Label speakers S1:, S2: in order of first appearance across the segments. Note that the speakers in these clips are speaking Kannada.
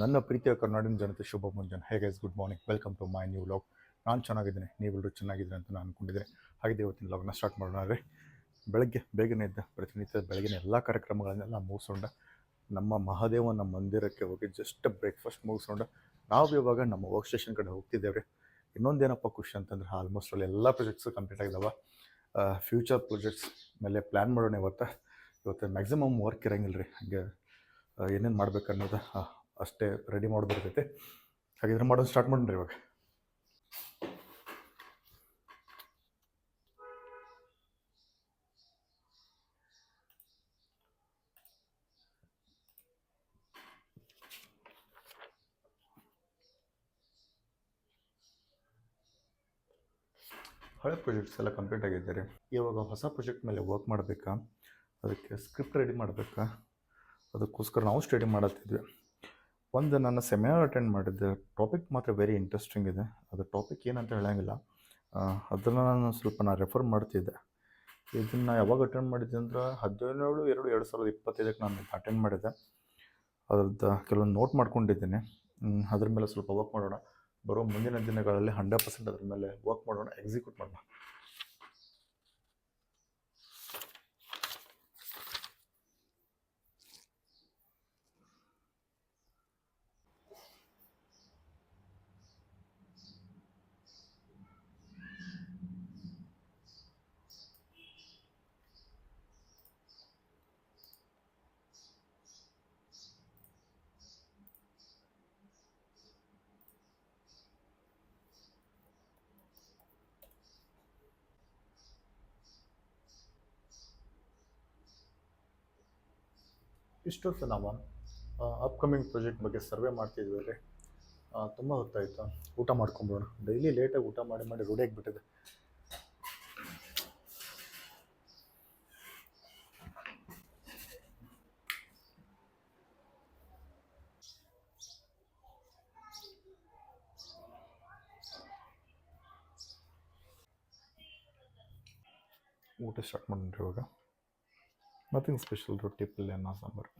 S1: ನನ್ನ ಪ್ರೀತಿಯ ಕರ್ನಾಟಕ ಜನತೆ, ಶುಭ ಮುಂಜಾನೆ. ಹೇಗೆ good morning welcome to my new vlog ನಾನು ಚೆನ್ನಾಗಿದ್ದೀನಿ. ನೀವೆಲ್ಲರೂ ಚೆನ್ನಾಗಿದ್ದೀರಿ ಅಂತ ನಾನು ಅಂದ್ಕೊಂಡಿದ್ದೀನಿ ಹಾಗೆ ಇವತ್ತಿನ ಲಾಗ್ನ ಸ್ಟಾರ್ಟ್ ಮಾಡೋಣ ರೀ ಬೆಳಗ್ಗೆ ಬೇಗನೆ ಇದ್ದ ಪ್ರತಿನಿತ್ಯ ಬೆಳಗಿನ ಎಲ್ಲ ಕಾರ್ಯಕ್ರಮಗಳನ್ನೆಲ್ಲ ಮುಗಿಸ್ಕೊಂಡ, ನಮ್ಮ ಮಹಾದೇವನ ಮಂದಿರಕ್ಕೆ ಹೋಗಿ ಜಸ್ಟ್ ಬ್ರೇಕ್ಫಾಸ್ಟ್ ಮುಗಿಸ್ಕೊಂಡು, ನಾವು ಇವಾಗ ನಮ್ಮ ವರ್ಕ್ ಸ್ಟೇಷನ್ ಕಡೆ ಹೋಗ್ತಿದ್ದೇವೆ ರೀ ಇನ್ನೊಂದೇನಪ್ಪ ಖುಷಿ ಅಂತಂದ್ರೆ ಆಲ್ಮೋಸ್ಟ್ ಅಲ್ಲಿ ಎಲ್ಲ ಪ್ರಾಜೆಕ್ಟ್ಸು ಕಂಪ್ಲೀಟ್ ಆಗಿದಾವೆ. ಫ್ಯೂಚರ್ ಪ್ರಾಜೆಕ್ಟ್ಸ್ ಮೇಲೆ ಪ್ಲ್ಯಾನ್ ಮಾಡೋಣ ಇವತ್ತು. ಇವತ್ತು ಮ್ಯಾಕ್ಸಿಮಮ್ ವರ್ಕ್ ಇರೋಂಗಿಲ್ಲ ರೀ ಹಾಗೆ ಏನೇನು ಮಾಡ್ಬೇಕು ಅನ್ನೋದು ಅಷ್ಟೇ ರೆಡಿ ಮಾಡೋದು ಇರ್ತೈತೆ ಹಾಗಿದ್ರೆ ಮಾಡೋದು ಸ್ಟಾರ್ಟ್ ಮಾಡೋಣ ಇವಾಗ. ಹಳೆ ಪ್ರಾಜೆಕ್ಟ್ಸ್ ಎಲ್ಲ ಕಂಪ್ಲೀಟ್ ಆಗಿದ್ದಾರೆ ಇವಾಗ ಹೊಸ ಪ್ರಾಜೆಕ್ಟ್ ಮೇಲೆ ವರ್ಕ್ ಮಾಡಬೇಕಾ? ಅದಕ್ಕೆ ಸ್ಕ್ರಿಪ್ಟ್ ರೆಡಿ ಮಾಡಬೇಕಾ? ಅದಕ್ಕೋಸ್ಕರ ನಾವು ಸ್ಟಡಿ ಮಾಡತ್ತಿದ್ವಿ. ಒಂದು ನನ್ನ ಸೆಮಿನಾರ್ ಅಟೆಂಡ್ ಮಾಡಿದ್ದೆ ಟಾಪಿಕ್ ಮಾತ್ರ ವೆರಿ ಇಂಟ್ರೆಸ್ಟಿಂಗ್ ಇದೆ. ಅದು ಟಾಪಿಕ್ ಏನಂತ ಹೇಳಂಗಿಲ್ಲ. ಅದನ್ನು ನಾನು ಸ್ವಲ್ಪ ನಾನು ರೆಫರ್ ಮಾಡ್ತಿದ್ದೆ. ಇದನ್ನು ಯಾವಾಗ ಅಟೆಂಡ್ ಮಾಡಿದ್ದೆ ಅಂದ್ರೆ ಹದಿನೇಳು ಎರಡು ಎರಡು ಸಾವಿರದ ಇಪ್ಪತ್ತೈದಕ್ಕೆ ನಾನು ಅಟೆಂಡ್ ಮಾಡಿದ್ದೆ. ಅದ್ರದ್ದು ಕೆಲವೊಂದು ನೋಟ್ ಮಾಡ್ಕೊಂಡಿದ್ದೀನಿ. ಅದ್ರ ಮೇಲೆ ಸ್ವಲ್ಪ ವರ್ಕ್ ಮಾಡೋಣ. ಬರೋ ಮುಂದಿನ ದಿನಗಳಲ್ಲಿ ಹಂಡ್ರೆಡ್ ಪರ್ಸೆಂಟ್ ಅದ್ರ ಮೇಲೆ ವರ್ಕ್ ಮಾಡೋಣ ಎಕ್ಸಿಕ್ಯೂಟ್ ಮಾಡೋಣ. ಇಷ್ಟೊತ್ತು ನಾವು ಅಪ್ಕಮಿಂಗ್ ಪ್ರಾಜೆಕ್ಟ್ ಬಗ್ಗೆ ಸರ್ವೆ ಮಾಡ್ತಿದ್ವಿ ತುಂಬ ಹೊತ್ತಾಯಿತು. ಊಟ ಮಾಡ್ಕೊಂಬೋಣ. ಡೈಲಿ ಲೇಟಾಗಿ ಊಟ ಮಾಡಿ ಮಾಡಿ ರೂಢಿ ಆಗಿಬಿಟ್ಟಿದೆ. ಊಟ ಸ್ಟಾರ್ಟ್ ಮಾಡೋಣ ಇವಾಗ. ನಥಿಂಗ್ ಸ್ಪೆಷಲ್ ರೊಟ್ಟಿ, ಪಲ್ಯ, ಅನ್ನ, ಸಾಂಬಾರು.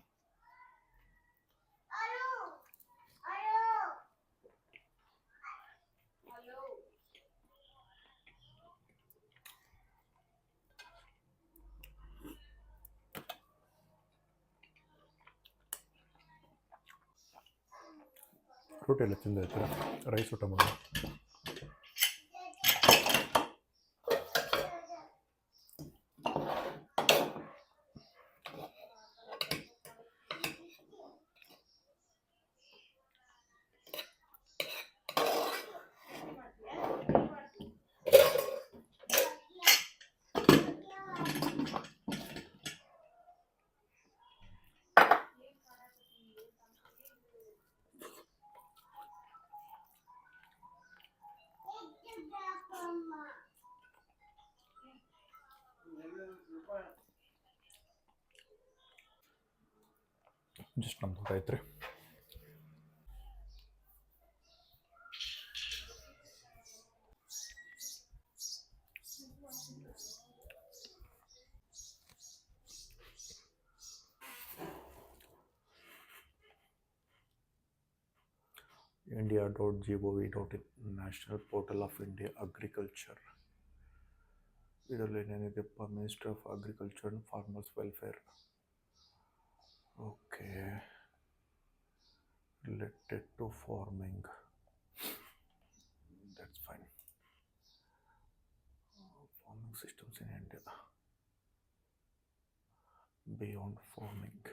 S1: ರೊಟ್ಟಿ ಎಲ್ಲ ತಿಂದಾಯ್ತು ರೈಸ್ ಊಟ ಮಾಡೋಣ ಜಸ್ಟ್ ನಮ್ದು ಊಟ ಐತ್ರಿ India dot G O V dot in national portal of India agriculture ಇದರಲ್ಲಿ ಏನೇನಿದೆಪ್ಪ ministry of agriculture and farmers welfare related to farming that's fine farming systems in India beyond farming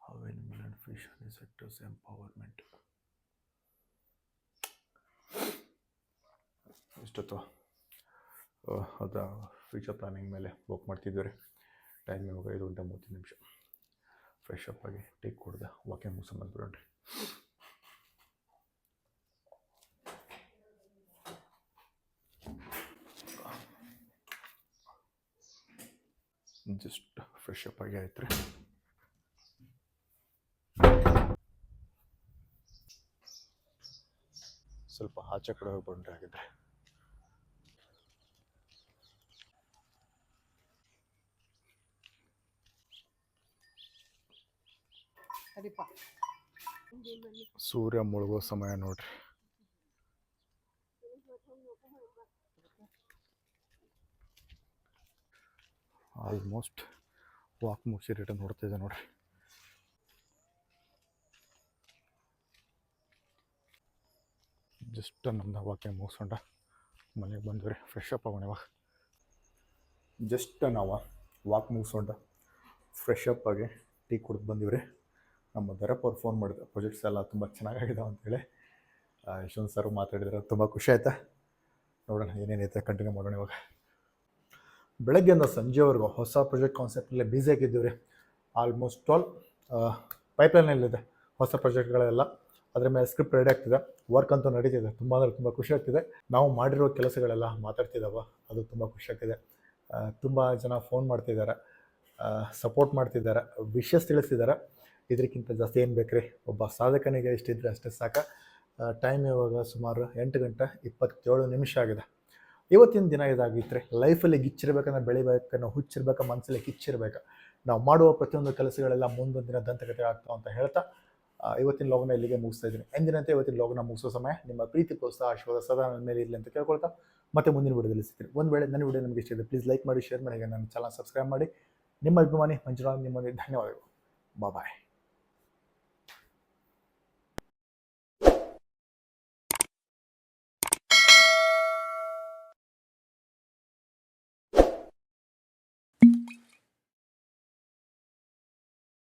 S1: how animal and fish and sectors empowerment. ಇಷ್ಟೊತ್ತು ಅದು ಫ್ಯೂಚರ್ ಪ್ಲಾನಿಂಗ್ ಮೇಲೆ ವರ್ಕ್ ಮಾಡ್ತಿದ್ದಾರೆ ಟೈಮ್ ಇವಾಗ ಐದು ಗಂಟೆ ಮೂವತ್ತು ನಿಮಿಷ. ಫ್ರೆಶ್ ಅಪ್ ಆಗಿ ಟೇಕ್ ಕುಡ್ದೆ ವಾಕಿಂಗ್ ಮುಗಿಸ್ಕೊಂಡು ಜಸ್ಟ್ ಫ್ರೆಶ್ ಅಪ್ ಆಗಿ ಆಯ್ತು ರೀ ಸ್ವಲ್ಪ ಆಚೆ ಕಡೆ ಹೋಗಿ ಬಂದ್ರೆ ಆಗಿದ್ರೆ
S2: ಸರಿಪ್ಪ
S1: ಸೂರ್ಯ ಮುಳುಗೋ ಸಮಯ ನೋಡ್ರಿ. ಆಲ್ಮೋಸ್ಟ್ ವಾಕ್ ಮುಗಿಸಿ ರಿಟರ್ನ್ ನೋಡ್ತಿದ್ದೆ ನೋಡ್ರಿ. ಜಸ್ಟ್ ನಮ್ದು ವಾಕಿಂಗ್ ಮುಗಿಸ್ಕೊಂಡ ಮನೆಗೆ ಬಂದ್ವಿ ಫ್ರೆಶ್ ಅಪ್ ಆಗೋಣ ಇವಾಗ. ಜಸ್ಟ್ ನಾವು ವಾಕ್ ಮುಗಿಸ್ಕೊಂಡ ಫ್ರೆಶ್ ಅಪ್ ಆಗಿ ಟೀ ಕುಡ್ದು ಬಂದಿವ್ರಿ ನಮ್ಮ ದರಪ್ಪ ಅವ್ರು ಫೋನ್ ಮಾಡಿದ್ರು ಪ್ರಾಜೆಕ್ಟ್ಸ್ ಎಲ್ಲ ತುಂಬ ಚೆನ್ನಾಗಿದಾವೆ ಅಂತೇಳಿ ಯಶವಂತ್ ಸರ್ ಮಾತಾಡಿದ್ರೆ ತುಂಬ ಖುಷಿ ಆಯ್ತಾ? ನೋಡೋಣ ಏನೇನೈತೆ ಕಂಟಿನ್ಯೂ ಮಾಡೋಣ ಇವಾಗ. ಬೆಳಗ್ಗೆಯಿಂದ ಸಂಜೆವರೆಗೂ ಹೊಸ ಪ್ರಾಜೆಕ್ಟ್ ಕಾನ್ಸೆಪ್ಟಲ್ಲೇ ಬ್ಯುಸಿ ಆಗಿದ್ದೀವಿ ರೀ ಆಲ್ಮೋಸ್ಟ್ ಆಲ್ ಪೈಪ್ಲೈನಲ್ಲಿದೆ ಹೊಸ ಪ್ರಾಜೆಕ್ಟ್ಗಳೆಲ್ಲ ಅದ್ರ ಮೇಲೆ ಸ್ಕ್ರಿಪ್ಟ್ ರೆಡಿ ಆಗ್ತಿದೆ. ವರ್ಕ್ ಅಂತೂ ನಡೀತಿದೆ. ತುಂಬ ಅಂದರೆ ತುಂಬ ಖುಷಿ ಆಗ್ತಿದೆ. ನಾವು ಮಾಡಿರೋ ಕೆಲಸಗಳೆಲ್ಲ ಮಾತಾಡ್ತಿದ್ದಾವ ಅದು ತುಂಬ ಖುಷಿ ಆಗ್ತಿದೆ. ತುಂಬ ಜನ ಫೋನ್ ಮಾಡ್ತಿದ್ದಾರೆ. ಸಪೋರ್ಟ್ ಮಾಡ್ತಿದ್ದಾರೆ. ವಿಷಸ್ ತಿಳಿಸ್ತಿದ್ದಾರೆ ಇದಕ್ಕಿಂತ ಜಾಸ್ತಿ ಏನು ಬೇಕ್ರಿ? ಒಬ್ಬ ಸಾಧಕನಿಗೆ ಇಷ್ಟಿದ್ರೆ ಅಷ್ಟೇ ಸಾಕ. ಟೈಮ್ ಇವಾಗ ಸುಮಾರು ಎಂಟು ಗಂಟೆ ಇಪ್ಪತ್ತೇಳು ನಿಮಿಷ ಆಗಿದೆ. ಇವತ್ತಿನ ದಿನ ಇದಾಗಿತ್ತು ಲೈಫಲ್ಲಿ ಗಿಚ್ಚಿರ್ಬೇಕನ್ನ ಬೆಳಿಬೇಕನ್ನೋ ಹುಚ್ಚಿರ್ಬೇಕು ಮನಸ್ಸಲ್ಲಿ ಕಿಚ್ಚಿರ್ಬೇಕು. ನಾವು ಮಾಡುವ ಪ್ರತಿಯೊಂದು ಕೆಲಸಗಳೆಲ್ಲ ಮುಂದೊಂದು ದಿನ ದಂತಕತೆ ಆಗ್ತಾವೆ ಅಂತ ಹೇಳ್ತಾ ಇವತ್ತಿನ ಲೋಗನ ಇಲ್ಲಿಗೆ ಮುಗಿಸ್ತಾ ಇದ್ದೀನಿ. ಎಂದಿನಂತೆ ಇವತ್ತಿನ ಲೋಗನ ಮುಗಿಸೋ ಸಮಯ ನಿಮ್ಮ ಪ್ರೀತಿ ಪ್ರೋತ್ಸಾಹ ಆಶೀರ್ವಾದ ಸದಾ ನನ್ನ ಮೇಲೆ ಇರಲಿ ಅಂತ ಕೇಳ್ಕೊಳ್ತಾ, ಮತ್ತೆ ಮುಂದಿನ ವಿಡಿಯೋದಲ್ಲಿ ಸಿಗ್ತೀನಿ. ಒಂದು ವೇಳೆ ನನ್ನ ವಿಡಿಯೋ ನಿಮಗೆ ಇಷ್ಟ ಇದೆ ಪ್ಲೀಸ್ ಲೈಕ್ ಮಾಡಿ ಶೇರ್ ಮಾಡಿ ನನ್ನ ಚಾನಲ್ ಸಬ್ಸ್ಕ್ರೈಬ್ ಮಾಡಿ. ನಿಮ್ಮ ಅಭಿಮಾನಿ ಮಂಜುನಾಥ್ ನಿಮ್ಮಲ್ಲಿ ಧನ್ಯವಾದಗಳು. ಬಾಯ್